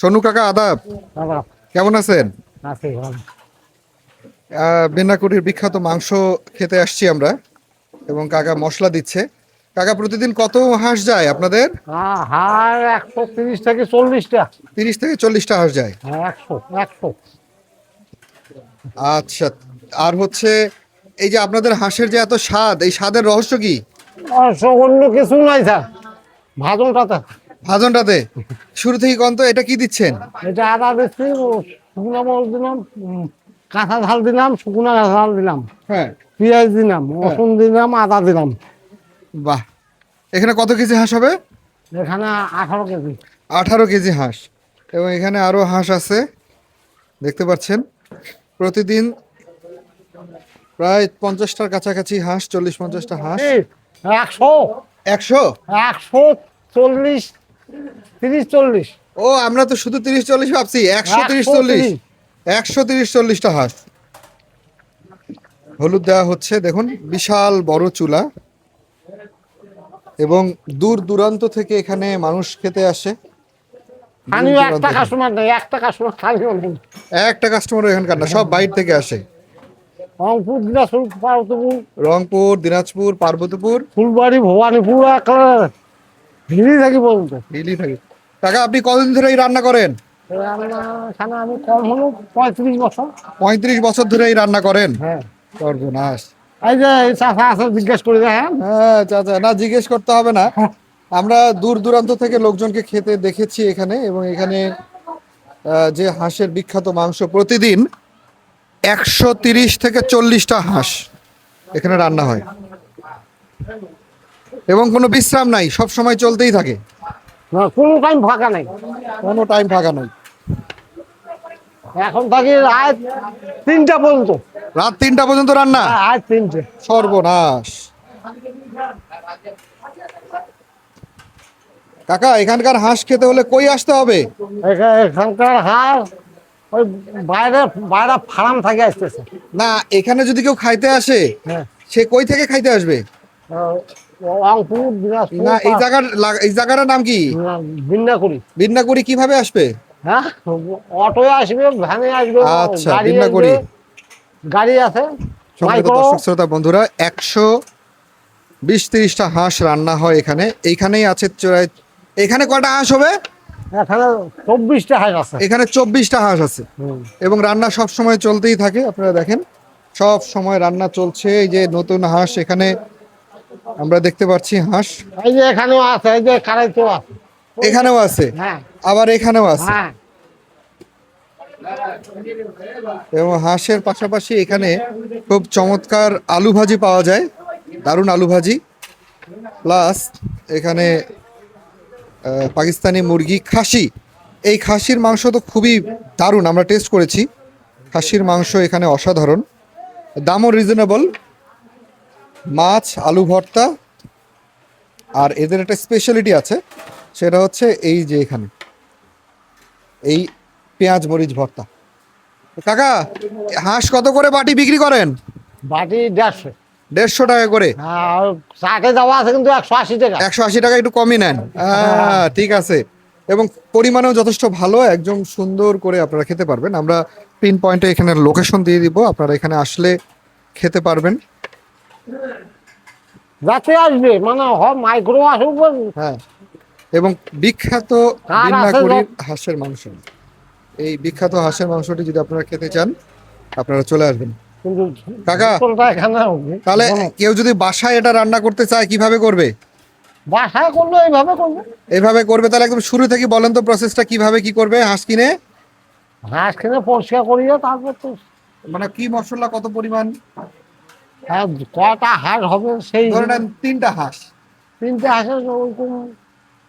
সোনু কাকা আদাব। কেমন আছেন? বেনাকুড়ির বিখ্যাত মাংস খেতে আসছি আমরা এবং কাকা মশলা দিচ্ছে। কাকা প্রতিদিন কত হাঁস যায় আপনাদের? একশো তিরিশ থেকে চল্লিশটা। তিরিশ থেকে চল্লিশটা হাঁস যায়। হ্যাঁ একশো একশো। আচ্ছা আর হচ্ছে এই যে আপনাদের হাঁসের যে এত স্বাদ এই স্বাদের রহস্য কি? অন্য কিছু নাই স্যার। ভাজনটাতে ভাজনটাতে? শুরু থেকে কন্ত এটা কি দিচ্ছেন? এটা আদা দিচ্ছি শুকনো মরিচ দিলাম কাঁচা ঝাল দিলাম শুকনো ঝাল দিলাম। হ্যাঁ। পেঁয়াজ দিলাম রসুন দিলাম আদা দিলাম। বাহ। এখানে কত কেজি হাঁস হবে? এখানে আঠারো কেজি। আঠারো কেজি হাঁস। এবং এখানে আরও হাঁস আছে। দেখতে পাচ্ছেন প্রতিদিন প্রায় পঞ্চাশটার কাছাকাছি হাঁস চল্লিশ পঞ্চাশটা হাঁস। একশো। একশো? একশো চল্লিশ তিরিশ চল্লিশ। ও আমরা তো শুধু তিরিশ চল্লিশ ভাবছি একশো তিরিশ চল্লিশ। একশো তিরিশ চল্লিশটা হাঁস। হলুদ দেওয়া হচ্ছে দেখুন বিশাল বড় চুলা। এবং দূর দূরান্ত থেকে এখানে মানুষ খেতে আসে। আমি একটা কাস্টমার নেই একটা কাস্টমার খালি নেই একটা কাস্টমার এখানকার না সব বাইরে থেকে আসে। রংপুর দিনাজপুর পার্বতীপুর রংপুর দিনাজপুর পার্বতীপুর। ফুলবাড়ি ভবানীপুর ভিড়ি থাকি পর্যন্ত দিল্লি থেকে। কাকা আপনি কতদিন ধরে এই রান্না করেন? আমি কম হলো পঁয়ত্রিশ বছর। পঁয়ত্রিশ বছর ধরে এই রান্না করেন? হ্যাঁ। সর্বনাশ। এই যে চাষা আছে জিজ্ঞেস করে দেখেন। হ্যাঁ চাচা না জিজ্ঞেস করতে হবে না। আমরা দূর দূরান্ত থেকে লোকজনকে খেতে দেখেছি এখানে এবং এখানে যে হাঁসের বিখ্যাত মাংস প্রতিদিন একশো তিরিশ থেকে চল্লিশটা হাঁস এখানে রান্না হয়। এবং কোনো বিশ্রাম নাই সব সময় চলতেই থাকে। না, কোনো টাইম ফাঁকা নেই। কোনো টাইম ফাঁকা নাই। এখন থাকি রাত তিনটা পর্যন্ত। রাত তিনটা পর্যন্ত রান্না? আজ তিনটে। সর্বনাশ। কাকা এখানকার হাঁস খেতে হলে কই আসতে হবে? এখানকার হার ওই বাইরে বাইরে ফার্ম থেকে আসতেছে। না এখানে যদি কেউ খাইতে আসে হ্যাঁ। সে কই থেকে খাইতে আসবে? রংপুর দিনাজপুর না এই জায়গার এই জায়গাটার নাম কি? বিন্নাকুড়ি। বিন্নাকুড়ি কীভাবে আসবে? হ্যাঁ অটো আসবে ভ্যানে আসবে আচ্ছা, বিন্নাকুড়ি। গাড়ি আছে। দর্শক শ্রোতা বন্ধুরা একশো বিশ তিরিশটা হাঁস রান্না হয় এখানে। এইখানেই আছে এখানে কয়টা হাঁস হবে? এখানে চব্বিশটা হাঁস আছে। এখানে চব্বিশটা হাঁস আছে। এবং রান্না সব সময় চলতেই থাকে আপনারা দেখেন। সব সময় রান্না চলছে এই যে নতুন হাঁস এখানে আমরা দেখতে পাচ্ছি হাঁস। এই যে এখানেও আছে এই যে আছে। এখানেও আছে? হ্যাঁ। আবার এখানেও আছে? হ্যাঁ। এবং হাঁসের পাশাপাশি এখানে খুব চমৎকার আলু ভাজি পাওয়া যায়। দারুণ আলু ভাজি প্লাস এখানে পাকিস্তানি মুরগি খাসি। এই খাসির মাংস তো খুবই দারুণ আমরা টেস্ট করেছি। খাসির মাংস এখানে অসাধারণ। দামও রিজনেবল মাছ আলু ভর্তা আর এদের একটা স্পেশালিটি আছে সেটা হচ্ছে এই যে এখানে। এই পেঁয়াজ মরিচ ভর্তা। কাকা হাঁস কত করে বাটি বিক্রি করেন? বাটি দেড়শো। দেড়শো টাকা করে? হ্যাঁ, চাটে দেওয়া আছে কিন্তু একশো আশি টাকা। একশো আশি টাকা একটু কমই নেন। ঠিক আছে। এবং পরিমাণেও যথেষ্ট ভালো একদম সুন্দর করে আপনারা খেতে পারবেন। আমরা পিন পয়েন্টে এখানে লোকেশন দিয়ে দিব। আপনারা এখানে আসলে খেতে পারবেন। যাতে আসবে মানে হয় মাইক্রো আসুক হ্যাঁ। এবং বিখ্যাত কার বিন্নাকুড়ির হাঁসের মাংস। এই বিখ্যাত হাঁসের মাংসটি যদি আপনারা খেতে চান আপনারা চলে আসবেন। কাকা। তাহলে কেউ যদি বাসায় এটা রান্না করতে চায় কীভাবে করবে? বাসায় করলে এইভাবে করবে। এইভাবে করবে তাহলে একদম শুরু থেকে বলেন তো প্রসেসটা কীভাবে কি করবে হাঁস কিনে? হাঁস কিনে পরিষ্কার করিয়ে তারপর তো মানে কি মশলা কত পরিমাণ? হ্যাঁ কটা হাঁস হবে সেই তিনটা হাঁস। তিনটে হাঁসের ওরকম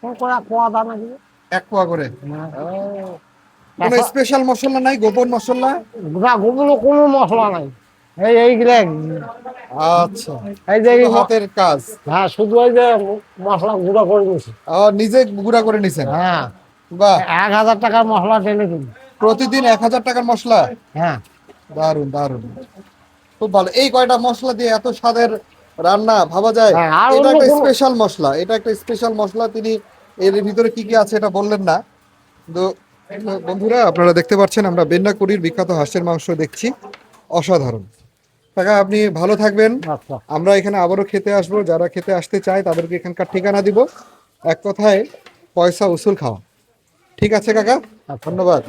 কয়া কোয়া দানা দিবে। এক পোয়া করে? হ্যাঁ। কোনো স্পেশাল মশলা নাই? গোপন মশলা? না গুলো কোনো মশলা নাই। এই এইগুলা আচ্ছা। এই যে হাতের কাজ? হ্যাঁ শুধু ওই যে মশলা গুঁড়ো করে আর নিজে গুঁড়া করে নিছেন? হ্যাঁ। বাহ। এক হাজার টাকার মশলা টেনে দিন। প্রতিদিন এক হাজার টাকার মশলা? হ্যাঁ। দারুণ দারুণ খুব ভালো। এই কয়টা মশলা দিয়ে এত স্বাদের রান্না ভাবা যায়? হ্যাঁ, এটা একটা স্পেশাল মশলা। এটা একটা স্পেশাল মশলা। তিনি এর ভিতরে কি কি আছে এটা বললেন না। তো বন্ধুরা আপনারা দেখতে পাচ্ছেন আমরা বেন্নাকুড়ির বিখ্যাত হাঁসের মাংস দেখছি। অসাধারণ। কাকা আপনি ভালো থাকবেন। আচ্ছা। আমরা এখানে আবারও খেতে আসব। যারা খেতে আসতে চায় তাদেরকে এখানকার ঠিকানা দিব। এক কথায় পয়সা উসুল খাওয়া। ঠিক আছে কাকা? ধন্যবাদ।